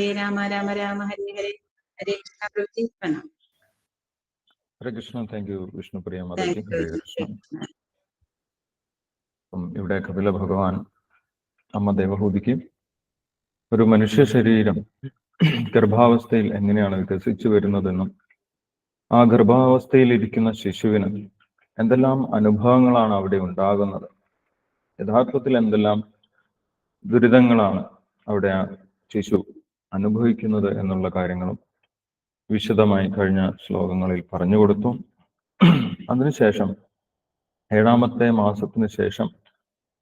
ഹരേ രാമ രാമ രാമ ഹരേ ഹരേ ഹരേ കൃഷ്ണ പ്രവൃത്തി pranam Hare Krishna thank you Vishnupriya thank Mataji. Hare Krishna ഇവിടെ കപില ഭഗവാൻ അമ്മ ദേവഹൂതിക്ക് ഒരു മനുഷ്യ ശരീരം ഗർഭാവസ്ഥയിൽ എങ്ങനെയാണ് വികസിച്ചു വരുന്നതെന്നും ആ ഗർഭാവസ്ഥയിൽ ഇരിക്കുന്ന ശിശുവിന് എന്തെല്ലാം അനുഭവങ്ങളാണ് അവിടെ ഉണ്ടാകുന്നത്? യഥാർത്ഥത്തിൽ എന്തെല്ലാം ദുരിതങ്ങളാണ് അവിടെ ആ ശിശു അനുഭവിക്കുന്നത് എന്നുള്ള കാര്യങ്ങളും വിശദമായി കഴിഞ്ഞ ശ്ലോകങ്ങളിൽ പറഞ്ഞു കൊടുത്തു. അതിനുശേഷം ഏഴാമത്തെ മാസത്തിന് ശേഷം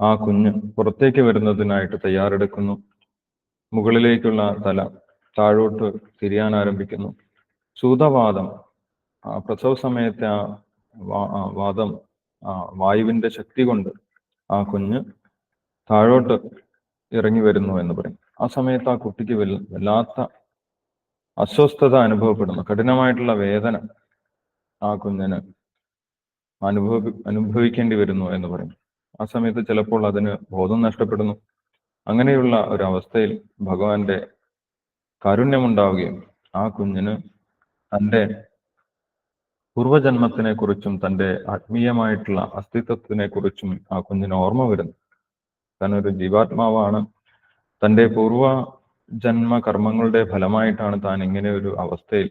ആ കുഞ്ഞ് പുറത്തേക്ക് വരുന്നതിനായിട്ട് തയ്യാറെടുക്കുന്നു. മുകളിലേക്കുള്ള തല താഴോട്ട് തിരിയാൻ ആരംഭിക്കുന്നു. സൂതവാദം പ്രസവ സമയത്തെ ആ വാദം വായുവിന്റെ ശക്തി കൊണ്ട് ആ കുഞ്ഞ് താഴോട്ട് ഇറങ്ങി വരുന്നു എന്ന് പറയും. ആ സമയത്ത് ആ കുട്ടിക്ക് വല്ല- വല്ലാത്ത അസ്വസ്ഥത അനുഭവപ്പെടുന്നു. കഠിനമായിട്ടുള്ള വേദന ആ കുഞ്ഞിന് അനുഭവ അനുഭവിക്കേണ്ടി വരുന്നു എന്ന് പറയും. ആ സമയത്ത് ചിലപ്പോൾ അതിന് ബോധം നഷ്ടപ്പെടുന്നു. അങ്ങനെയുള്ള ഒരു അവസ്ഥയിൽ ഭഗവാന്റെ കാരുണ്യമുണ്ടാവുകയും ആ കുഞ്ഞിന് തന്റെ പൂർവജന്മത്തിനെ കുറിച്ചും തന്റെ ആത്മീയമായിട്ടുള്ള അസ്തിത്വത്തിനെ കുറിച്ചും ആ കുഞ്ഞിന് ഓർമ്മ വരുന്നു. താൻ ഒരു ജീവാത്മാവാണ് തന്റെ പൂർവ ജന്മ കർമ്മങ്ങളുടെ ഫലമായിട്ടാണ് താൻ ഇങ്ങനെ ഒരു അവസ്ഥയിൽ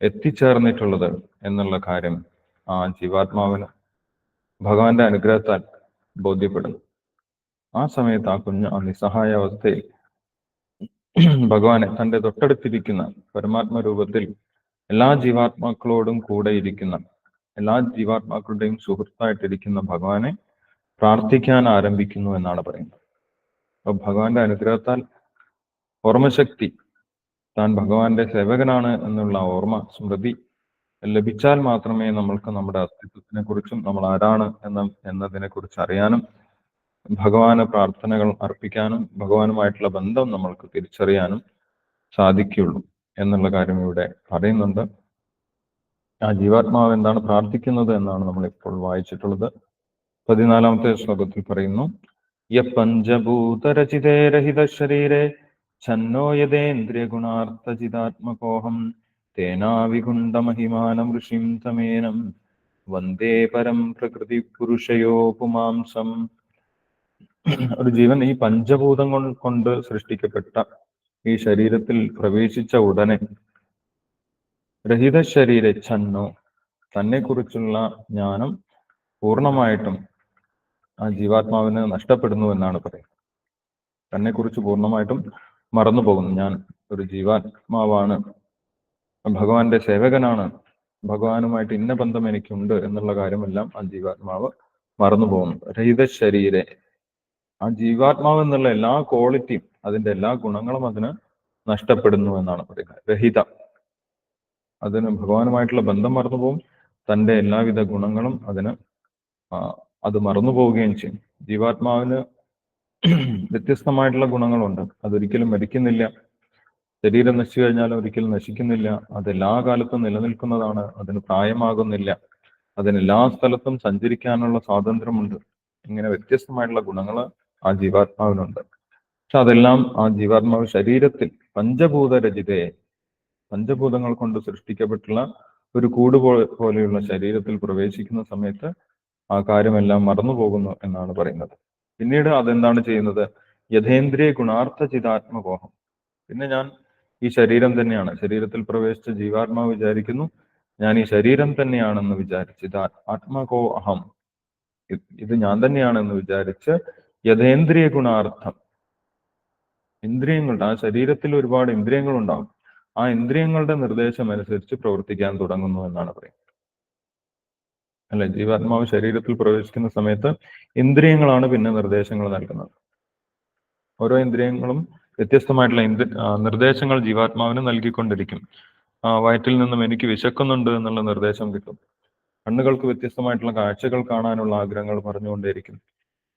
എത്തിച്ചേർന്നിട്ടുള്ളത് എന്നുള്ള കാര്യം ആ ജീവാത്മാവിന് ഭഗവാന്റെ അനുഗ്രഹത്താൽ ബോധ്യപ്പെടുന്നു. ആ സമയത്ത് ആ കുഞ്ഞ് ആ നിസ്സഹായ അവസ്ഥയിൽ ഭഗവാനെ തന്റെ തൊട്ടടുത്തിരിക്കുന്ന പരമാത്മ രൂപത്തിൽ എല്ലാ ജീവാത്മാക്കളോടും കൂടെ ഇരിക്കുന്ന എല്ലാ ജീവാത്മാക്കളുടെയും സുഹൃത്തായിട്ടിരിക്കുന്ന ഭഗവാനെ പ്രാർത്ഥിക്കാൻ ആരംഭിക്കുന്നു എന്നാണ് പറയുന്നത്. ഭഗവാന്റെ അനുഗ്രഹത്താൽ ഓർമ്മശക്തി താൻ ഭഗവാന്റെ സേവകനാണ് എന്നുള്ള ഓർമ്മ സ്മൃതി ലഭിച്ചാൽ മാത്രമേ നമ്മൾക്ക് നമ്മുടെ അസ്തിത്വത്തിനെ കുറിച്ചും നമ്മൾ ആരാണ് എന്ന എന്നതിനെ കുറിച്ച് അറിയാനും ഭഗവാന് പ്രാർത്ഥനകൾ അർപ്പിക്കാനും ഭഗവാനുമായിട്ടുള്ള ബന്ധം നമ്മൾക്ക് തിരിച്ചറിയാനും സാധിക്കുകയുള്ളൂ എന്നുള്ള കാര്യം ഇവിടെ പറയുന്നുണ്ട്. ആ ജീവാത്മാവ് എന്താണ് പ്രാർത്ഥിക്കുന്നത് എന്നാണ് നമ്മൾ ഇപ്പോൾ വായിച്ചിട്ടുള്ളത്. പതിനാലാമത്തെ ശ്ലോകത്തിൽ പറയുന്നു യ പഞ്ചഭൂതരചിതേ രഹിത ശരീരേ ഛന്നോ യദേന്ദ്രിയഗുണാർത്ഥചിതാത്മകോഹം തേനാവികുണ്ഡമഹിമാനം ഋഷിം തമേനം വന്ദേ പരം പ്രകൃതി പുരുഷയോ പുമാംസം ഒരു ജീവൻ ഈ പഞ്ചഭൂതം കൊണ്ട് സൃഷ്ടിക്കപ്പെട്ട ഈ ശരീരത്തിൽ പ്രവേശിച്ച ഉടനെ രഹിത ശരീര ഛന്നോ തന്നെ കുറിച്ചുള്ള ജ്ഞാനം പൂർണമായിട്ടും ആ ജീവാത്മാവിന് നഷ്ടപ്പെടുന്നു എന്നാണ് പറയുന്നത്. തന്നെ കുറിച്ച് പൂർണമായിട്ടും മറന്നു പോകുന്നു ഞാൻ ഒരു ജീവാത്മാവാണ്. ഭഗവാന്റെ സേവകനാണ്. ഭഗവാനുമായിട്ട് ഇന്ന ബന്ധം എനിക്കുണ്ട് എന്നുള്ള കാര്യമെല്ലാം ആ ജീവാത്മാവ് മറന്നു പോകുന്നു രഹിത ശരീരെ ആ ജീവാത്മാവ് എന്നുള്ള എല്ലാ ക്വാളിറ്റിയും അതിന്റെ എല്ലാ ഗുണങ്ങളും അതിന് നഷ്ടപ്പെടുന്നു എന്നാണ് പറയുന്നത്. രഹിത. അതിന് ഭഗവാനുമായിട്ടുള്ള ബന്ധം മറന്നു പോകും തന്റെ എല്ലാവിധ ഗുണങ്ങളും അതിന് അത് മറന്നു പോവുകയും ചെയ്യും. ജീവാത്മാവിന് വ്യത്യസ്തമായിട്ടുള്ള ഗുണങ്ങളുണ്ട്. അതൊരിക്കലും മരിക്കുന്നില്ല. ശരീരം നശിച്ചു കഴിഞ്ഞാൽ ഒരിക്കലും നശിക്കുന്നില്ല. അത് എല്ലാ കാലത്തും നിലനിൽക്കുന്നതാണ്. അതിന് പ്രായമാകുന്നില്ല. അതിന് എല്ലാ സ്ഥലത്തും സഞ്ചരിക്കാനുള്ള സ്വാതന്ത്ര്യമുണ്ട്. ഇങ്ങനെ വ്യത്യസ്തമായിട്ടുള്ള ഗുണങ്ങൾ ആ ജീവാത്മാവിനുണ്ട്. പക്ഷെ അതെല്ലാം ആ ജീവാത്മാവ് ശരീരത്തിൽ പഞ്ചഭൂത രചിതയെ പഞ്ചഭൂതങ്ങൾ കൊണ്ട് സൃഷ്ടിക്കപ്പെട്ടുള്ള ഒരു കൂട് പോലെയുള്ള ശരീരത്തിൽ പ്രവേശിക്കുന്ന സമയത്ത് ആ കാര്യമെല്ലാം മറന്നു പോകുന്നു എന്നാണ് പറയുന്നത്. പിന്നീട് അതെന്താണ് ചെയ്യുന്നത്? യഥേന്ദ്രിയ ഗുണാർത്ഥ ചിതാത്മകോഹം പിന്നെ ഞാൻ ഈ ശരീരം തന്നെയാണ്. ശരീരത്തിൽ പ്രവേശിച്ച ജീവാത്മാവ് വിചാരിക്കുന്നു. ഞാൻ ഈ ശരീരം തന്നെയാണെന്ന് വിചാരിച്ച് ഇത് ആത്മകോ അഹം. ഇത് ഇത് ഞാൻ തന്നെയാണെന്ന് വിചാരിച്ച് യഥേന്ദ്രിയ ഗുണാർത്ഥം. ഇന്ദ്രിയങ്ങളുടെ ആ ശരീരത്തിൽ ഒരുപാട് ഇന്ദ്രിയങ്ങൾ ഉണ്ടാവും ആ ഇന്ദ്രിയങ്ങളുടെ നിർദ്ദേശം അനുസരിച്ച് പ്രവർത്തിക്കാൻ തുടങ്ങുന്നു എന്നാണ് പറയുന്നത്. അല്ലെ? ജീവാത്മാവ് ശരീരത്തിൽ പ്രവേശിക്കുന്ന സമയത്ത് ഇന്ദ്രിയങ്ങളാണ് പിന്നെ നിർദ്ദേശങ്ങൾ നൽകുന്നത്. ഓരോ ഇന്ദ്രിയങ്ങളും വ്യത്യസ്തമായിട്ടുള്ള ഇന്ദ്ര നിർദ്ദേശങ്ങൾ ജീവാത്മാവിന് നൽകിക്കൊണ്ടിരിക്കും. വയറ്റിൽ നിന്നും എനിക്ക് വിശക്കുന്നുണ്ട് എന്നുള്ള നിർദ്ദേശം കിട്ടും. കണ്ണുകൾക്ക് വ്യത്യസ്തമായിട്ടുള്ള കാഴ്ചകൾ കാണാനുള്ള ആഗ്രഹങ്ങൾ പറഞ്ഞുകൊണ്ടേയിരിക്കും.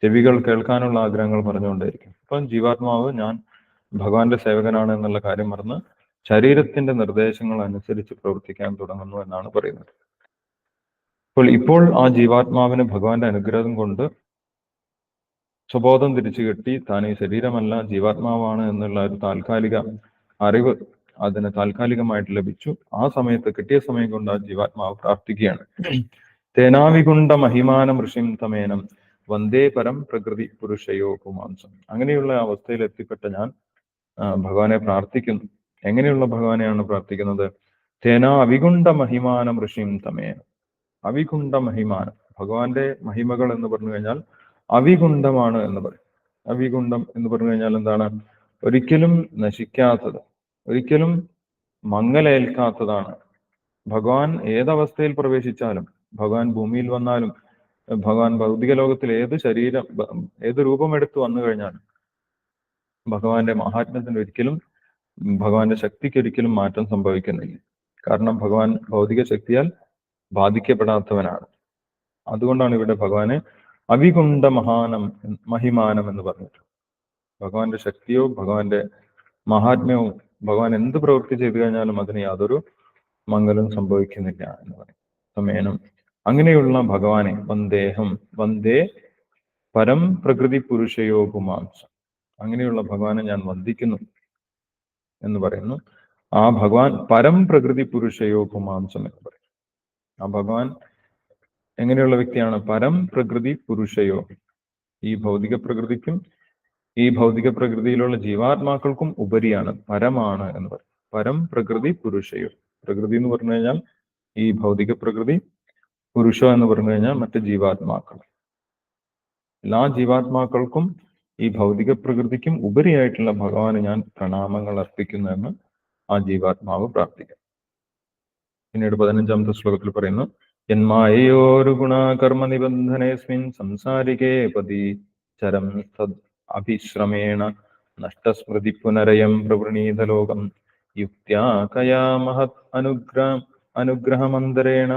ചെവികൾ കേൾക്കാനുള്ള ആഗ്രഹങ്ങൾ പറഞ്ഞുകൊണ്ടേയിരിക്കും. അപ്പം ജീവാത്മാവ് ഞാൻ ഭഗവാന്റെ സേവകനാണ് എന്നുള്ള കാര്യം മറന്ന് ശരീരത്തിന്റെ നിർദ്ദേശങ്ങൾ അനുസരിച്ച് പ്രവർത്തിക്കാൻ തുടങ്ങുന്നു എന്നാണ് പറയുന്നത്. അപ്പോൾ ഇപ്പോൾ ആ ജീവാത്മാവിന് ഭഗവാന്റെ അനുഗ്രഹം കൊണ്ട് സ്വബോധം തിരിച്ചു കിട്ടി താൻ ഈ ശരീരമല്ല ജീവാത്മാവാണ് എന്നുള്ള ഒരു താൽക്കാലിക അറിവ് അതിന് താൽക്കാലികമായിട്ട് ലഭിച്ചു. ആ സമയത്ത് കിട്ടിയ സമയം കൊണ്ട് ആ ജീവാത്മാവ് പ്രാർത്ഥിക്കുകയാണ്. തേനാവികുണ്ട മഹിമാനം ഋഷിം തമേനം വന്ദേ പരം പ്രകൃതി പുരുഷയോ പുമാംസം അങ്ങനെയുള്ള അവസ്ഥയിൽ എത്തിപ്പെട്ട ഞാൻ ഭഗവാനെ പ്രാർത്ഥിക്കുന്നു. എങ്ങനെയുള്ള ഭഗവാനെയാണ് പ്രാർത്ഥിക്കുന്നത്? തേനാവികുണ്ട മഹിമാനം ഋഷിം തമേനം. അവികുണ്ട മഹിമാനം ഭഗവാന്റെ മഹിമകൾ എന്ന് പറഞ്ഞു കഴിഞ്ഞാൽ അവികുണ്ടമാണ് എന്ന് പറയും. അവികുണ്ടം എന്ന് പറഞ്ഞു കഴിഞ്ഞാൽ എന്താണ്? ഒരിക്കലും നശിക്കാത്തത് ഒരിക്കലും മങ്ങലേൽക്കാത്തതാണ്. ഭഗവാൻ ഏതവസ്ഥയിൽ പ്രവേശിച്ചാലും ഭഗവാൻ ഭൂമിയിൽ വന്നാലും ഭഗവാൻ ഭൗതിക ലോകത്തിൽ ഏത് ശരീരം ഏത് രൂപമെടുത്ത് വന്നു കഴിഞ്ഞാലും ഭഗവാന്റെ മഹാത്മ്യത്തിന് ഒരിക്കലും ഭഗവാന്റെ ശക്തിക്ക് ഒരിക്കലും മാറ്റം സംഭവിക്കുന്നില്ല. കാരണം ഭഗവാൻ ഭൗതിക ശക്തിയാൽ ബാധിക്കപ്പെടാത്തവനാണ്. അതുകൊണ്ടാണ് ഇവിടെ ഭഗവാന് അവികുണ്ട മഹാനം മഹിമാനം എന്ന് പറഞ്ഞത് ഭഗവാന്റെ ശക്തിയോ ഭഗവാന്റെ മഹാത്മ്യവും ഭഗവാൻ എന്ത് പ്രവൃത്തി ചെയ്തു കഴിഞ്ഞാലും അതിന് യാതൊരു മംഗലം സംഭവിക്കുന്നില്ല എന്ന് പറയും. സമേനം അങ്ങനെയുള്ള ഭഗവാനെ വന്ദേഹം വന്ദേ പരം പ്രകൃതി പുരുഷയോ പുമാംസം. അങ്ങനെയുള്ള ഭഗവാനെ ഞാൻ വന്ദിക്കുന്നു എന്ന് പറയുന്നു. ആ ഭഗവാൻ പരം പ്രകൃതി പുരുഷയോ പുമാംസം എന്ന് പറയും. ആ ഭഗവാൻ എങ്ങനെയുള്ള വ്യക്തിയാണ്? പരം പ്രകൃതി പുരുഷയോ. ഈ ഭൗതിക പ്രകൃതിക്കും ഈ ഭൗതിക പ്രകൃതിയിലുള്ള ജീവാത്മാക്കൾക്കും ഉപരിയാണ് പരമാണ് എന്ന് പറയും. പരം പ്രകൃതി പുരുഷയോ. പ്രകൃതി എന്ന് പറഞ്ഞു കഴിഞ്ഞാൽ ഈ ഭൗതിക പ്രകൃതി പുരുഷോ എന്ന് പറഞ്ഞു കഴിഞ്ഞാൽ മറ്റ് ജീവാത്മാക്കൾ. എല്ലാ ജീവാത്മാക്കൾക്കും ഈ ഭൗതിക പ്രകൃതിക്കും ഉപരിയായിട്ടുള്ള ഭഗവാന് ഞാൻ പ്രണാമങ്ങൾ അർപ്പിക്കുന്നു എന്ന് ആ ജീവാത്മാവ് പ്രാർത്ഥിക്കും പിന്നീട് പതിനഞ്ചാമത്തെ ശ്ലോകത്തിൽ പറയുന്നു എന്മായയോരു ഗുണകർമ്മ നിബന്ധനേസ്മിൻ സംസാരികേ പതി ചരം അഭിശ്രമേണ നഷ്ടസ്മൃതി പുനരയം പ്രവൃണീത ലോകം. യുക്ത്യാ കയാ മഹത് അനുഗ്രഹം അനുഗ്രഹമന്തരേണ.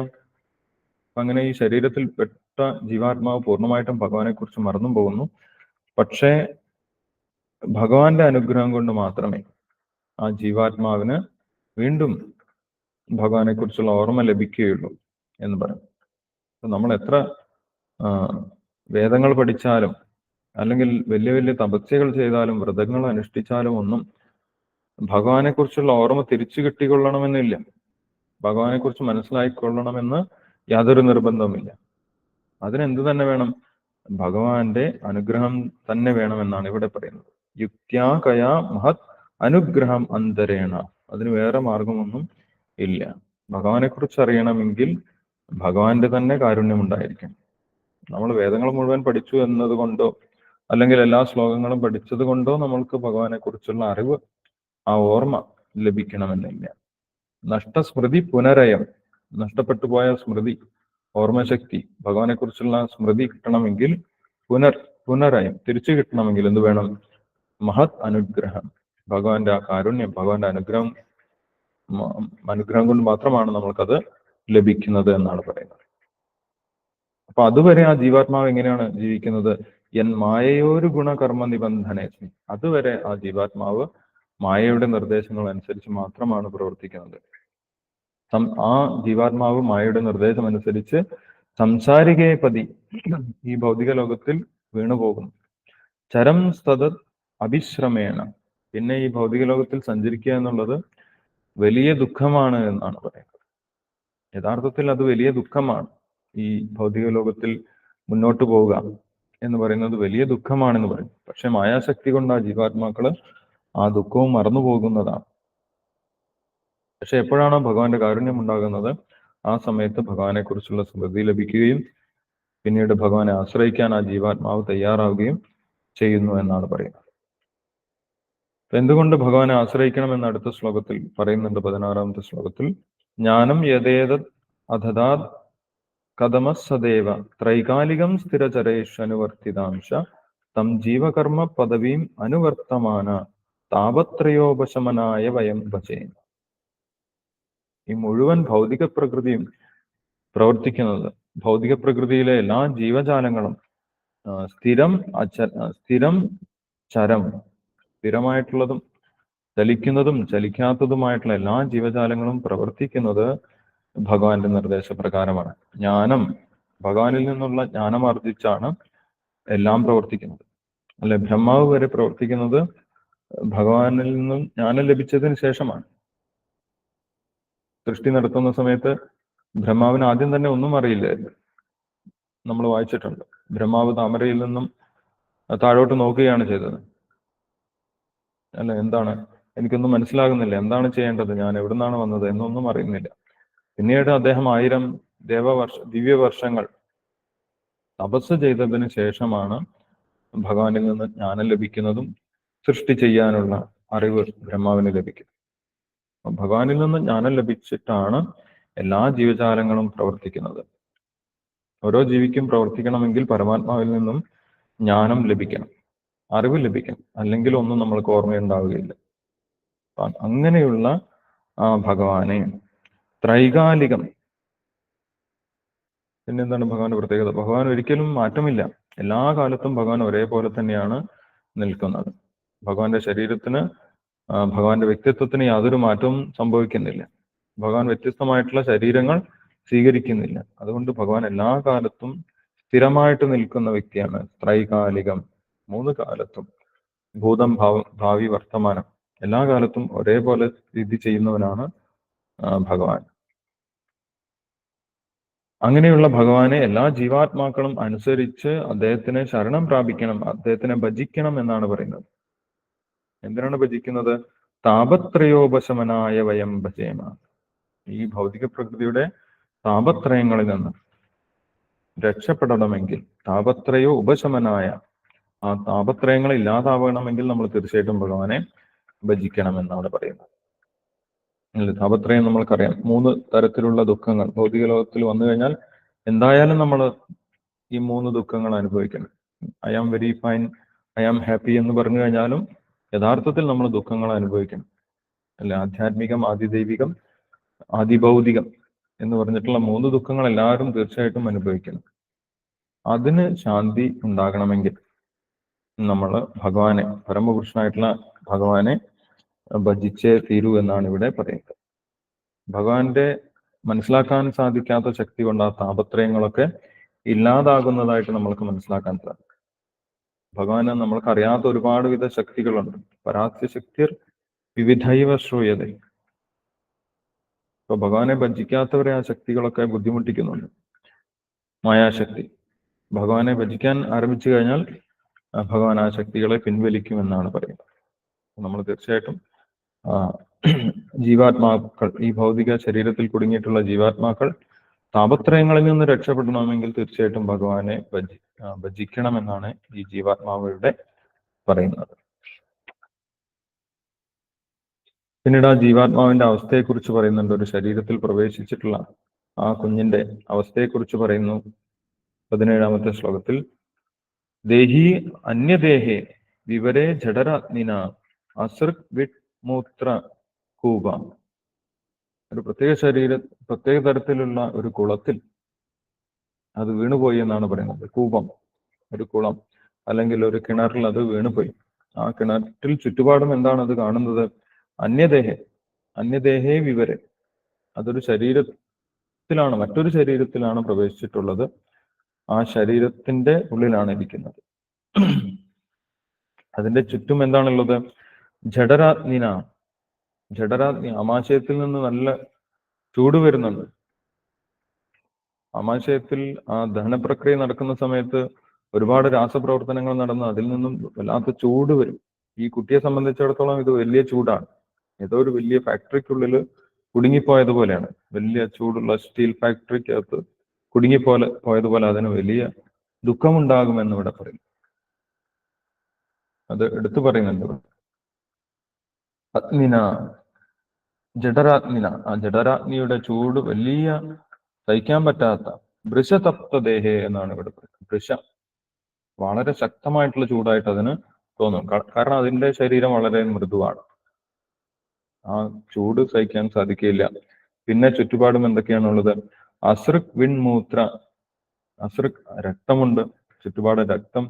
അങ്ങനെ ഈ ശരീരത്തിൽ പെട്ട ജീവാത്മാവ് പൂർണമായിട്ടും ഭഗവാനെ കുറിച്ച് മറന്നു പോകുന്നു. പക്ഷേ ഭഗവാന്റെ അനുഗ്രഹം കൊണ്ട് മാത്രമേ ആ ജീവാത്മാവിന് വീണ്ടും ഭഗവാനെ കുറിച്ചുള്ള ഓർമ്മ ലഭിക്കുകയുള്ളൂ എന്ന് പറയും. നമ്മൾ എത്ര വേദങ്ങൾ പഠിച്ചാലും അല്ലെങ്കിൽ വലിയ വലിയ തപസ്യകൾ ചെയ്താലും വ്രതങ്ങൾ അനുഷ്ഠിച്ചാലും ഒന്നും ഭഗവാനെ കുറിച്ചുള്ള ഓർമ്മ തിരിച്ചു കിട്ടിക്കൊള്ളണമെന്നില്ല. ഭഗവാനെ കുറിച്ച് മനസ്സിലാക്കിക്കൊള്ളണമെന്ന് യാതൊരു നിർബന്ധവുമില്ല. അതിനെന്ത് തന്നെ വേണം? ഭഗവാന്റെ അനുഗ്രഹം തന്നെ വേണമെന്നാണ് ഇവിടെ പറയുന്നത്. യുക്ത്യാ കയാ മഹത് അനുഗ്രഹം അന്തരേണ. അതിന് വേറെ മാർഗമൊന്നും ഇല്ല. ഭഗവാനെ കുറിച്ച് അറിയണമെങ്കിൽ ഭഗവാന്റെ തന്നെ കാരുണ്യം ഉണ്ടായിരിക്കണം നമ്മൾ വേദങ്ങൾ മുഴുവൻ പഠിച്ചു എന്നതുകൊണ്ടോ അല്ലെങ്കിൽ എല്ലാ ശ്ലോകങ്ങളും പഠിച്ചത് കൊണ്ടോ നമ്മൾക്ക് ഭഗവാനെ കുറിച്ചുള്ള അറിവ് ആ ഓർമ്മ ലഭിക്കണമെന്നില്ല. നഷ്ടസ്മൃതി പുനരയം. നഷ്ടപ്പെട്ടു പോയ സ്മൃതി ഓർമ്മശക്തി ഭഗവാനെ കുറിച്ചുള്ള സ്മൃതി കിട്ടണമെങ്കിൽ പുനർ പുനരയം തിരിച്ചു കിട്ടണമെങ്കിൽ എന്ത് വേണം മഹത് അനുഗ്രഹം. ഭഗവാന്റെ ആ കാരുണ്യം ഭഗവാന്റെ അനുഗ്രഹം അനുഗ്രഹം കൊണ്ട് മാത്രമാണ് നമ്മൾക്കത് ലഭിക്കുന്നത് എന്നാണ് പറയുന്നത്. അപ്പൊ അതുവരെ ആ ജീവാത്മാവ് എങ്ങനെയാണ് ജീവിക്കുന്നത്? എൻ മായയോരു ഗുണകർമ്മ നിബന്ധന അതുവരെ ആ ജീവാത്മാവ് മായയുടെ നിർദ്ദേശങ്ങൾ അനുസരിച്ച് മാത്രമാണ് പ്രവർത്തിക്കുന്നത്. ആ ജീവാത്മാവ് മായയുടെ നിർദ്ദേശം അനുസരിച്ച് സംസാരികയെ പതി ഈ ഭൗതിക ലോകത്തിൽ വീണുപോകുന്നു ചരം സതത് അഭിശ്രമേണ പിന്നെ ഈ ഭൗതിക ലോകത്തിൽ സഞ്ചരിക്കുക എന്നുള്ളത് വലിയ ദുഃഖമാണ് എന്നാണ് പറയുന്നത്. യഥാർത്ഥത്തിൽ അത് വലിയ ദുഃഖമാണ്. ഈ ഭൗതിക ലോകത്തിൽ മുന്നോട്ട് പോവുക എന്ന് പറയുന്നത് വലിയ ദുഃഖമാണെന്ന് പറയും. പക്ഷെ മായാശക്തി കൊണ്ട് ആ ജീവാത്മാക്കൾ ആ ദുഃഖവും മറന്നു പോകുന്നതാണ്. പക്ഷെ എപ്പോഴാണോ ഭഗവാന്റെ കാരുണ്യം ഉണ്ടാകുന്നത് ആ സമയത്ത് ഭഗവാനെ കുറിച്ചുള്ള സ്മൃതി ലഭിക്കുകയും പിന്നീട് ഭഗവാനെ ആശ്രയിക്കാൻ ആ ജീവാത്മാവ് തയ്യാറാവുകയും ചെയ്യുന്നു എന്നാണ് പറയുന്നത്. എന്തുകൊണ്ട് ഭഗവാനെ ആശ്രയിക്കണം എന്ന് അടുത്ത ശ്ലോകത്തിൽ പറയുന്നുണ്ട് പതിനാറാമത്തെ ശ്ലോകത്തിൽ? ജ്ഞാനം യഥേത അഥതാ കഥമ കഥമസദേവ ത്രൈകാലികം സ്ഥിരചരേഷ് അനുവർത്തിതാംശ തം ജീവകർമ്മ പദവീം അനുവർത്തമാന താപത്രയോപശമനായ വയം ഭജേ ഈ മുഴുവൻ ഭൗതിക പ്രകൃതിയും പ്രവർത്തിക്കുന്നത് ഭൗതിക പ്രകൃതിയിലെ എല്ലാ ജീവജാലങ്ങളും സ്ഥിരം അച്ഛ സ്ഥിരം ചരം സ്ഥിരമായിട്ടുള്ളതും ചലിക്കുന്നതും ചലിക്കാത്തതുമായിട്ടുള്ള എല്ലാ ജീവജാലങ്ങളും പ്രവർത്തിക്കുന്നത് ഭഗവാന്റെ നിർദ്ദേശപ്രകാരമാണ്. ജ്ഞാനം ഭഗവാനിൽ നിന്നുള്ള ജ്ഞാനം അർജിച്ചാണ് എല്ലാം പ്രവർത്തിക്കുന്നത്. അല്ലെ ബ്രഹ്മാവ് വരെ പ്രവർത്തിക്കുന്നത് ഭഗവാനിൽ നിന്നും ജ്ഞാനം ലഭിച്ചതിന് ശേഷമാണ്. സൃഷ്ടി നടത്തുന്ന സമയത്ത് ബ്രഹ്മാവിന് ആദ്യം തന്നെ ഒന്നും അറിയില്ലായിരുന്നു. നമ്മൾ വായിച്ചിട്ടുണ്ട്. ബ്രഹ്മാവ് താമരയിൽ നിന്നും താഴോട്ട് നോക്കുകയാണ് ചെയ്തത്. അല്ല? എന്താണ്? എനിക്കൊന്നും മനസ്സിലാകുന്നില്ല. എന്താണ് ചെയ്യേണ്ടത്? ഞാൻ എവിടുന്നാണ് വന്നത് എന്നൊന്നും അറിയുന്നില്ല. പിന്നീട് അദ്ദേഹം ആയിരം ദേവവർഷ ദിവ്യവർഷങ്ങൾ തപസ് ചെയ്തതിന് ശേഷമാണ് ഭഗവാനിൽ നിന്ന് ജ്ഞാനം ലഭിക്കുന്നതും സൃഷ്ടി ചെയ്യാനുള്ള അറിവ് ബ്രഹ്മാവിന് ലഭിക്കും ഭഗവാനിൽ നിന്ന് ജ്ഞാനം ലഭിച്ചിട്ടാണ് എല്ലാ ജീവജാലങ്ങളും പ്രവർത്തിക്കുന്നത്. ഓരോ ജീവിക്കും പ്രവർത്തിക്കണമെങ്കിൽ പരമാത്മാവിൽ നിന്നും ജ്ഞാനം ലഭിക്കണം. അറിവ് ലഭിക്കണം. അല്ലെങ്കിൽ ഒന്നും നമ്മൾക്ക് ഓർമ്മയുണ്ടാവുകയില്ല. അങ്ങനെയുള്ള ആ ഭഗവാനെ ത്രൈകാലികം. പിന്നെന്താണ് ഭഗവാന്റെ പ്രത്യേകത? ഭഗവാൻ ഒരിക്കലും മാറ്റമില്ല. എല്ലാ കാലത്തും ഭഗവാൻ ഒരേപോലെ തന്നെയാണ് നിൽക്കുന്നത്. ഭഗവാന്റെ ശരീരത്തിന് ഭഗവാന്റെ വ്യക്തിത്വത്തിന് യാതൊരു മാറ്റവും സംഭവിക്കുന്നില്ല. ഭഗവാൻ വ്യത്യസ്തമായിട്ടുള്ള ശരീരങ്ങൾ സ്വീകരിക്കുന്നില്ല. അതുകൊണ്ട് ഭഗവാൻ എല്ലാ കാലത്തും സ്ഥിരമായിട്ട് നിൽക്കുന്ന വ്യക്തിയാണ് ത്രൈകാലികം. മൂന്ന് കാലത്തും ഭൂതം ഭാവ ഭാവി വർത്തമാനം. എല്ലാ കാലത്തും ഒരേപോലെ സ്ഥിതി ചെയ്യുന്നവനാണ് ഭഗവാൻ. അങ്ങനെയുള്ള ഭഗവാനെ എല്ലാ ജീവാത്മാക്കളും അനുസരിച്ച് അദ്ദേഹത്തിനെ ശരണം പ്രാപിക്കണം അദ്ദേഹത്തിനെ ഭജിക്കണം എന്നാണ് പറയുന്നത്. എന്തിനാണ് ഭജിക്കുന്നത്? താപത്രയോപശമനായ വയം ഭജേമ. ഈ ഭൗതിക പ്രകൃതിയുടെ താപത്രയങ്ങളിൽ നിന്ന് രക്ഷപ്പെടണമെങ്കിൽ താപത്രയോ ഉപശമനായ ആ താപത്രയങ്ങൾ ഇല്ലാതാവണമെങ്കിൽ നമ്മൾ തീർച്ചയായിട്ടും ഭഗവാനെ ഭജിക്കണം എന്നാണ് പറയുന്നത്? താപത്രയം നമ്മൾക്കറിയാം. മൂന്ന് തരത്തിലുള്ള ദുഃഖങ്ങൾ. ഭൗതിക ലോകത്തിൽ വന്നു കഴിഞ്ഞാൽ എന്തായാലും നമ്മൾ ഈ മൂന്ന് ദുഃഖങ്ങൾ അനുഭവിക്കണം. I am very fine I am happy എന്ന് പറഞ്ഞു കഴിഞ്ഞാലും യഥാർത്ഥത്തിൽ നമ്മൾ ദുഃഖങ്ങൾ അനുഭവിക്കണം. അല്ലെ? ആധ്യാത്മികം ആദിദൈവികം ആദിഭൗതികം എന്ന് പറഞ്ഞിട്ടുള്ള മൂന്ന് ദുഃഖങ്ങൾ എല്ലാവരും തീർച്ചയായിട്ടും അനുഭവിക്കണം. അതിന് ശാന്തി ഉണ്ടാകണമെങ്കിൽ നമ്മൾ ഭഗവാനെ പരമപുരുഷനായിട്ടുള്ള ഭഗവാനെ ഭജിച്ചേ തീരൂ എന്നാണ് ഇവിടെ പറയുന്നത്. ഭഗവാന്റെ മനസ്സിലാക്കാൻ സാധിക്കാത്ത ശക്തി കൊണ്ട് ആ താപത്രയങ്ങളൊക്കെ ഇല്ലാതാകുന്നതായിട്ട് നമ്മൾക്ക് മനസ്സിലാക്കാൻ സാധിക്കും. ഭഗവാന് നമ്മൾക്ക് അറിയാത്ത ഒരുപാട് വിധ ശക്തികളുണ്ട്. പരാസ്യ ശക്തിർ വിവിധൈവ ശ്രൂയത. ഇപ്പൊ ഭഗവാനെ ഭജിക്കാത്തവരെ ആ ശക്തികളൊക്കെ ബുദ്ധിമുട്ടിക്കുന്നുണ്ട്. മായാശക്തി. ഭഗവാനെ ഭജിക്കാൻ ആരംഭിച്ചു കഴിഞ്ഞാൽ ഭഗവാൻ ആ ശക്തികളെ പിൻവലിക്കുമെന്നാണ് പറയുന്നത്. നമ്മൾ തീർച്ചയായിട്ടും ജീവാത്മാക്കൾ ഈ ഭൗതിക ശരീരത്തിൽ കുടുങ്ങിയിട്ടുള്ള ജീവാത്മാക്കൾ താപത്രയങ്ങളിൽ നിന്ന് രക്ഷപ്പെടണമെങ്കിൽ തീർച്ചയായിട്ടും ഭഗവാനെ ഭജി ഭജിക്കണമെന്നാണ് ഈ ജീവാത്മാവയുടെ പറയുന്നത്. പിന്നീട് ആ ജീവാത്മാവിന്റെ അവസ്ഥയെക്കുറിച്ച് പറയുന്നുണ്ട്. ഒരു ശരീരത്തിൽ പ്രവേശിച്ചിട്ടുള്ള ആ കുഞ്ഞിന്റെ അവസ്ഥയെക്കുറിച്ച് പറയുന്നു പതിനേഴാമത്തെ ശ്ലോകത്തിൽ. ദേഹി അന്യദേഹേ വിവരേ ജഡരാജ്ഞിന അസൃക് വിട്ട് മൂത്ര കൂപ ഒരു പ്രത്യേക ശരീര പ്രത്യേക തരത്തിലുള്ള ഒരു കുളത്തിൽ അത് വീണുപോയി എന്നാണ് പറയുന്നത്. കൂപം ഒരു കുളം അല്ലെങ്കിൽ ഒരു കിണറിൽ അത് വീണുപോയി. ആ കിണറ്റിൽ ചുറ്റുപാടും എന്താണ് അത് കാണുന്നത്? അന്യദേഹ അന്യദേഹേ വിവരെ. അതൊരു ശരീരത്തിലാണ് മറ്റൊരു ശരീരത്തിലാണ് പ്രവേശിച്ചിട്ടുള്ളത്. ആ ശരീരത്തിന്റെ ഉള്ളിലാണ് ഇരിക്കുന്നത്. അതിന്റെ ചുറ്റും എന്താണുള്ളത്? ജഡരാജ്ഞിന ജഡരാജ്ഞി ആമാശയത്തിൽ നിന്ന് നല്ല ചൂട് വരുന്നുണ്ട്. ആമാശയത്തിൽ ആ ദഹനപ്രക്രിയ നടക്കുന്ന സമയത്ത് ഒരുപാട് രാസപ്രവർത്തനങ്ങൾ നടന്ന് അതിൽ നിന്നും വല്ലാത്ത ചൂട് വരും. ഈ കുട്ടിയെ സംബന്ധിച്ചിടത്തോളം ഇത് വലിയ ചൂടാണ്. ഏതോ ഒരു വലിയ ഫാക്ടറിക്കുള്ളിൽ കുടുങ്ങിപ്പോയതുപോലെയാണ് വലിയ ചൂടുള്ള സ്റ്റീൽ ഫാക്ടറിക്കകത്ത് കുടുങ്ങിപ്പോലെ പോയതുപോലെ അതിന് വലിയ ദുഃഖമുണ്ടാകുമെന്ന് ഇവിടെ പറയും അത് എടുത്തു പറയുന്നുണ്ട്. അഗ്നിന ജഡരാഗ്നിന ആ ജഡരാഗ്നിയുടെ ചൂട് വലിയ സഹിക്കാൻ പറ്റാത്ത വൃഷതപ്ത ദേഹേ എന്നാണ് ഇവിടെ പറയുന്നത്. വൃഷ വളരെ ശക്തമായിട്ടുള്ള ചൂടായിട്ട് അതിന് തോന്നും. കാരണം അതിന്റെ ശരീരം വളരെ മൃദുവാണ്. ആ ചൂട് സഹിക്കാൻ സാധിക്കില്ല പിന്നെ ചുറ്റുപാടും എന്തൊക്കെയാണുള്ളത്? അസൃക് വിൺമൂത്ര അസൃക് രക്തമുണ്ട് ചുറ്റുപാട് രക്തം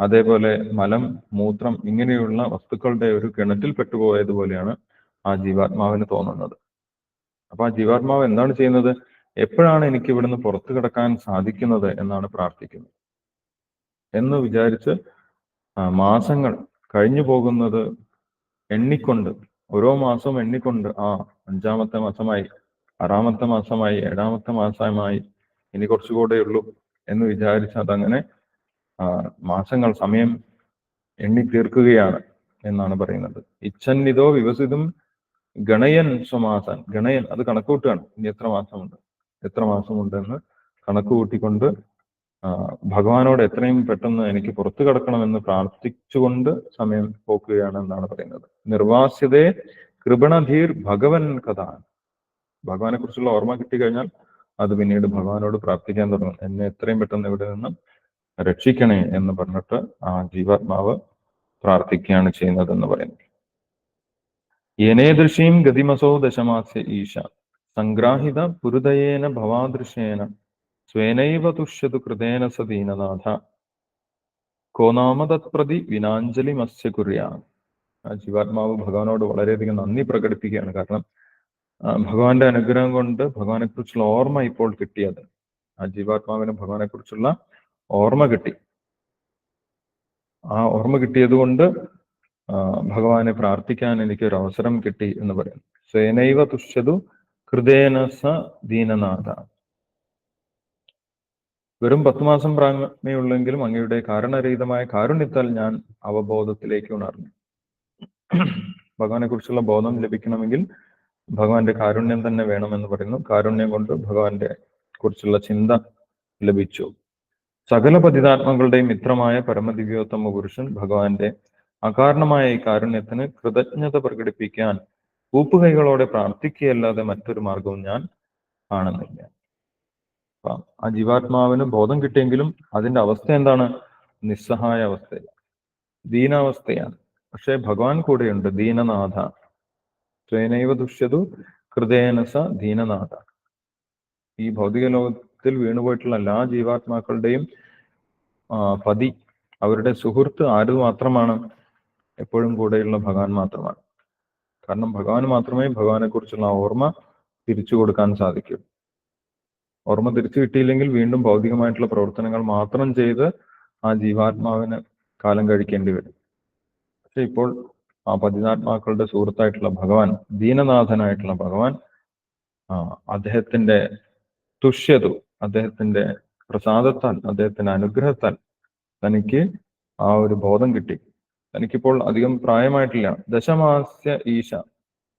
അതേപോലെ മലം മൂത്രം ഇങ്ങനെയുള്ള വസ്തുക്കളുടെ ഒരു കിണറ്റിൽ പെട്ടുപോയതുപോലെയാണ് ആ ജീവാത്മാവിന് തോന്നുന്നത്. അപ്പൊ ആ ജീവാത്മാവ് എന്താണ് ചെയ്യുന്നത്? എപ്പോഴാണ് എനിക്ക് ഇവിടുന്ന് പുറത്തു കിടക്കാൻ സാധിക്കുന്നത് എന്നാണ് പ്രാർത്ഥിക്കുന്നത്. എന്ന് വിചാരിച്ച് മാസങ്ങൾ കഴിഞ്ഞു പോകുന്നത് എണ്ണിക്കൊണ്ട് ഓരോ മാസവും എണ്ണിക്കൊണ്ട് ആ അഞ്ചാമത്തെ മാസമായി ആറാമത്തെ മാസമായി ഏഴാമത്തെ മാസമായി ഇനി കുറച്ചുകൂടെ ഉള്ളൂ എന്ന് വിചാരിച്ച് അതങ്ങനെ മാസങ്ങൾ സമയം എണ്ണി തീർക്കുകയാണ് എന്നാണ് പറയുന്നത്. ഇച്ഛന്നിതോ വിവസിതും ഗണയൻ സ്വമാസൻ. ഗണയൻ അത് കണക്കുകൂട്ടുകയാണ്. ഇനി എത്ര മാസമുണ്ട്? എത്ര മാസമുണ്ട് എന്ന് കണക്ക് കൂട്ടിക്കൊണ്ട് ഭഗവാനോട് എത്രയും പെട്ടെന്ന് എനിക്ക് പുറത്തു കടക്കണമെന്ന് പ്രാർത്ഥിച്ചുകൊണ്ട് സമയം പോക്കുകയാണ് എന്നാണ് പറയുന്നത്. നിർവാസ്യതേ കൃപണധീർ ഭഗവൻ കഥ ഭഗവാനെ കുറിച്ചുള്ള ഓർമ്മ കിട്ടിക്കഴിഞ്ഞാൽ അത് പിന്നീട് ഭഗവാനോട് പ്രാർത്ഥിക്കാൻ തുടങ്ങും. എന്നെ എത്രയും പെട്ടെന്ന് ഇവിടെ നിന്നും രക്ഷിക്കണേ എന്ന് പറഞ്ഞിട്ട് ആ ജീവാത്മാവ് പ്രാർത്ഥിക്കുകയാണ് ചെയ്യുന്നത് എന്ന് പറയുന്നത് യനേദൃശീം ഗതിമസോ ദശമാസ്യ ഈശ. സംഗ്രാഹിത പുരുതയേന ഭവാദൃശേന. സ്വേനൈവ തുഷ്യതു കൃതേന സദീനനാഥ കോനാമ തത്പ്രതി വിനാഞ്ജലി മത്സ്യ കുര്യാ. ആ ജീവാത്മാവ് ഭഗവാനോട് വളരെയധികം നന്ദി പ്രകടിപ്പിക്കുകയാണ്. കാരണം ഭഗവാന്റെ അനുഗ്രഹം കൊണ്ട് ഭഗവാനെ കുറിച്ചുള്ള ഓർമ്മ ഇപ്പോൾ കിട്ടിയത്. ആ ജീവാത്മാവിന് ഭഗവാനെ കുറിച്ചുള്ള ഓർമ്മ കിട്ടി. ആ ഓർമ്മ കിട്ടിയത് കൊണ്ട് ഭഗവാനെ പ്രാർത്ഥിക്കാൻ എനിക്ക് ഒരു അവസരം കിട്ടി എന്ന് പറയുന്നു. സേനൈവ തുഷ്യതു ഹൃദയന സ ദീനനാഥ. വെറും പത്ത് മാസം പ്രായമേയുള്ളെങ്കിലും അങ്ങയുടെ കാരണരഹിതമായ കാരുണ്യത്താൽ ഞാൻ അവബോധത്തിലേക്ക് ഉണർന്നു. ഭഗവാനെ കുറിച്ചുള്ള ബോധം ലഭിക്കണമെങ്കിൽ ഭഗവാന്റെ കാരുണ്യം തന്നെ വേണമെന്ന് പറയുന്നു. കാരുണ്യം കൊണ്ട് ഭഗവാന്റെ കുറിച്ചുള്ള ചിന്ത ലഭിച്ചു. സകല പതിതാത്മകളുടെയും മിത്രമായ പരമദിവ്യോത്തമ പുരുഷൻ ഭഗവാന്റെ അകാരണമായ ഈ കാരുണ്യത്തിന് കൃതജ്ഞത പ്രകടിപ്പിക്കാൻ കൂപ്പുകൈകളോടെ പ്രാർത്ഥിക്കുകയല്ലാതെ മറ്റൊരു മാർഗവും ഞാൻ കാണുന്നില്ല. ആ ജീവാത്മാവിന് ബോധം കിട്ടിയെങ്കിലും അതിന്റെ അവസ്ഥ എന്താണ്? നിസ്സഹായ അവസ്ഥയാണ് ദീനാവസ്ഥയാണ്. പക്ഷെ ഭഗവാൻ കൂടെയുണ്ട് ദീനനാഥ. സ്വയനൈവ ദുഷ്യതു ഹൃദയനസ ദീനനാഥ. ഈ ഭൗതിക ലോകത്തിൽ വീണുപോയിട്ടുള്ള എല്ലാ ജീവാത്മാക്കളുടെയും പതി അവരുടെ സുഹൃത്ത് ആര് മാത്രമാണ്? എപ്പോഴും കൂടെയുള്ള ഭഗവാൻ മാത്രമാണ്. കാരണം ഭഗവാൻ മാത്രമേ ഭഗവാനെ കുറിച്ചുള്ള ഓർമ്മ തിരിച്ചു കൊടുക്കാൻ സാധിക്കൂ. ഓർമ്മ തിരിച്ചു കിട്ടിയില്ലെങ്കിൽ വീണ്ടും ഭൗതികമായിട്ടുള്ള പ്രവർത്തനങ്ങൾ മാത്രം ചെയ്ത് ആ ജീവാത്മാവിന് കാലം കഴിക്കേണ്ടി വരും. പക്ഷെ ഇപ്പോൾ ആ പതിനാത്മാക്കളുടെ സുഹൃത്തായിട്ടുള്ള ഭഗവാൻ ദീനനാഥനായിട്ടുള്ള ഭഗവാൻ അദ്ദേഹത്തിന്റെ തുഷ്യതു അദ്ദേഹത്തിന്റെ പ്രസാദത്താൽ അദ്ദേഹത്തിന്റെ അനുഗ്രഹത്താൽ തനിക്ക് ആ ഒരു ബോധം കിട്ടി. തനിക്കിപ്പോൾ അധികം പ്രായമായിട്ടില്ല. ദശമാസ്യ ഈശ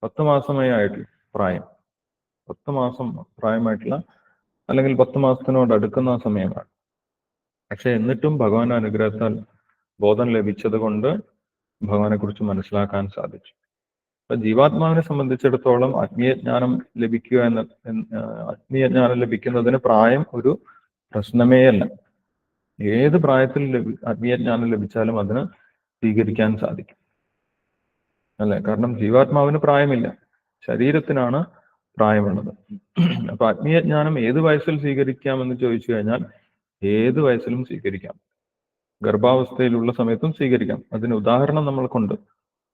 പത്ത് മാസമേ ആയിട്ടുള്ളൂ പ്രായം. പത്ത് മാസം പ്രായമായിട്ടുള്ള അല്ലെങ്കിൽ പത്ത് മാസത്തിനോട് അടുക്കുന്ന സമയമാണ്. പക്ഷെ എന്നിട്ടും ഭഗവാന്റെ അനുഗ്രഹത്താൽ ബോധം ലഭിച്ചത് കൊണ്ട് ഭഗവാനെ കുറിച്ച് മനസ്സിലാക്കാൻ സാധിച്ചു. അപ്പൊ ജീവാത്മാവിനെ സംബന്ധിച്ചിടത്തോളം ആത്മീയജ്ഞാനം ലഭിക്കുക എന്ന ആത്മീയജ്ഞാനം ലഭിക്കുന്നതിന് പ്രായം ഒരു പ്രശ്നമേ അല്ല. ഏത് പ്രായത്തിൽ ആത്മീയജ്ഞാനം ലഭിച്ചാലും അതിന് സ്വീകരിക്കാൻ സാധിക്കും. അല്ലെ? കാരണം ജീവാത്മാവിന് പ്രായമില്ല. ശരീരത്തിനാണ് പ്രായമുള്ളത്. അപ്പൊ ആത്മീയജ്ഞാനം ഏത് വയസ്സിൽ സ്വീകരിക്കാമെന്ന് ചോദിച്ചു കഴിഞ്ഞാൽ ഏത് വയസ്സിലും സ്വീകരിക്കാം. ഗർഭാവസ്ഥയിലുള്ള സമയത്തും സ്വീകരിക്കാം. അതിന് ഉദാഹരണം നമ്മൾക്കുണ്ട്.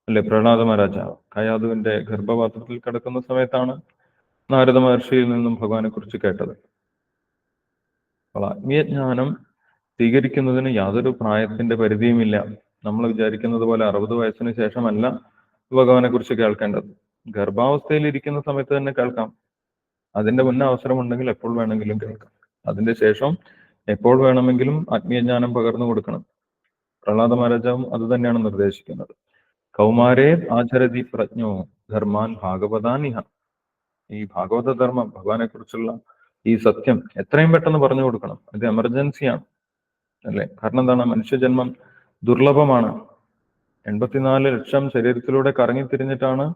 അല്ലെ? പ്രഹ്ലാദ മഹാരാജാവ് കയാതുവിന്റെ ഗർഭപാത്രത്തിൽ കിടക്കുന്ന സമയത്താണ് നാരദ മഹർഷിയിൽ നിന്നും ഭഗവാനെ കുറിച്ച് കേട്ടത്. അപ്പോൾ ആത്മീയജ്ഞാനം സ്വീകരിക്കുന്നതിന് യാതൊരു പ്രായത്തിന്റെ പരിധിയുമില്ല. നമ്മൾ വിചാരിക്കുന്നത് പോലെ അറുപത് വയസ്സിന് ശേഷമല്ല ഭഗവാനെ കുറിച്ച് കേൾക്കേണ്ടത്. ഗർഭാവസ്ഥയിൽ ഇരിക്കുന്ന സമയത്ത് തന്നെ കേൾക്കാം. അതിന്റെ മുന്നേ അവസരമുണ്ടെങ്കിൽ എപ്പോൾ വേണമെങ്കിലും കേൾക്കാം. അതിന്റെ ശേഷം എപ്പോൾ വേണമെങ്കിലും ആത്മീയജ്ഞാനം പകർന്നു കൊടുക്കണം. പ്രഹ്ലാദ മഹാരാജാവും അത് തന്നെയാണ് നിർദ്ദേശിക്കുന്നത്. കൗമാരേ ആചരതി പ്രജ്ഞോ ധർമാൻ ഭാഗവതാനിഹ. ഈ ഭാഗവത ധർമ്മം ഭഗവാനെ കുറിച്ചുള്ള ഈ സത്യം എത്രയും പെട്ടെന്ന് പറഞ്ഞു കൊടുക്കണം. ഇത് എമർജൻസിയാണ് അല്ലെ? കാരണം എന്താണ്? മനുഷ്യജന്മം ദുർലഭമാണ്. എൺപത്തിനാല് ലക്ഷം ശരീരത്തിലൂടെ കറങ്ങി തിരിഞ്ഞിട്ടാണ്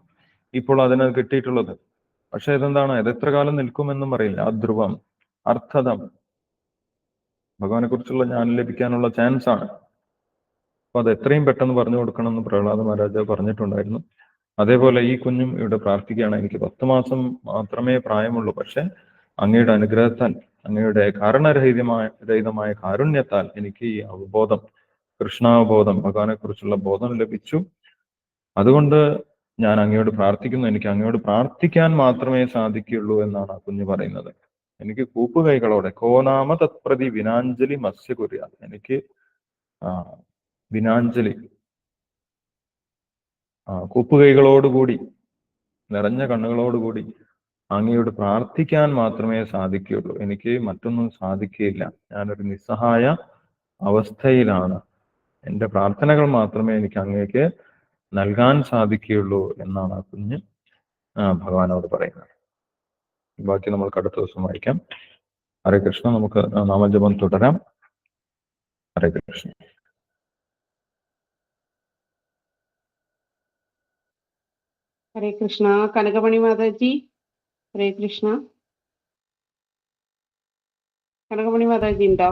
ഇപ്പോൾ അതിന് കിട്ടിയിട്ടുള്ളത്. പക്ഷെ ഇതെന്താണ്? ഇത് എത്ര കാലം നിൽക്കുമെന്നും അറിയില്ല. അധ്രുവം അർത്ഥതം ഭഗവാനെ കുറിച്ചുള്ള ജ്ഞാനം ലഭിക്കാനുള്ള ചാൻസ് ആണ്. അപ്പൊ അത് എത്രയും പെട്ടെന്ന് പറഞ്ഞു കൊടുക്കണം എന്ന് പ്രഹ്ലാദ മഹാരാജ പറഞ്ഞിട്ടുണ്ടായിരുന്നു. അതേപോലെ ഈ കുഞ്ഞും ഇവിടെ പ്രാർത്ഥിക്കുകയാണ്. എനിക്ക് പത്ത് മാസം മാത്രമേ പ്രായമുള്ളൂ. പക്ഷെ അങ്ങയുടെ അനുഗ്രഹത്താൽ അങ്ങയുടെ കാരണരഹിതമായ രഹിതമായ കാരുണ്യത്താൽ എനിക്ക് ഈ അവബോധം കൃഷ്ണാവബോധം ഭഗവാനെ കുറിച്ചുള്ള ബോധം ലഭിച്ചു. അതുകൊണ്ട് ഞാൻ അങ്ങയോട് പ്രാർത്ഥിക്കുന്നു. എനിക്ക് അങ്ങയോട് പ്രാർത്ഥിക്കാൻ മാത്രമേ സാധിക്കുകയുള്ളൂ എന്നാണ് ആ കുഞ്ഞ് പറയുന്നത്. എനിക്ക് കൂപ്പുകൈകളോടെ കോനാമ തത്പ്രതി വിനാഞ്ജലി മത്സ്യ എനിക്ക് ആ വിനാഞ്ജലി കൂപ്പുകൈകളോടുകൂടി നിറഞ്ഞ കണ്ണുകളോടുകൂടി അങ്ങയോട് പ്രാർത്ഥിക്കാൻ മാത്രമേ സാധിക്കുകയുള്ളൂ. എനിക്ക് മറ്റൊന്നും സാധിക്കുകയില്ല. ഞാനൊരു നിസ്സഹായ അവസ്ഥയിലാണ്. എന്റെ പ്രാർത്ഥനകൾ മാത്രമേ എനിക്ക് അങ്ങേക്ക് നൽകാൻ സാധിക്കുകയുള്ളൂ എന്നാണ് ആ കുഞ്ഞ് ഭഗവാനോട് പറയുന്നത്. ബാക്കി നമുക്ക് അടുത്ത ദിവസം വായിക്കാം. ഹരേ കൃഷ്ണ നമുക്ക് നാമജപം തുടരാം. ഹരേ കൃഷ്ണ. ഹരേ കൃഷ്ണ. കനകമണി മാതാജി ഹരേ കൃഷ്ണ. കനകമണി മാതാജി ഉണ്ടോ?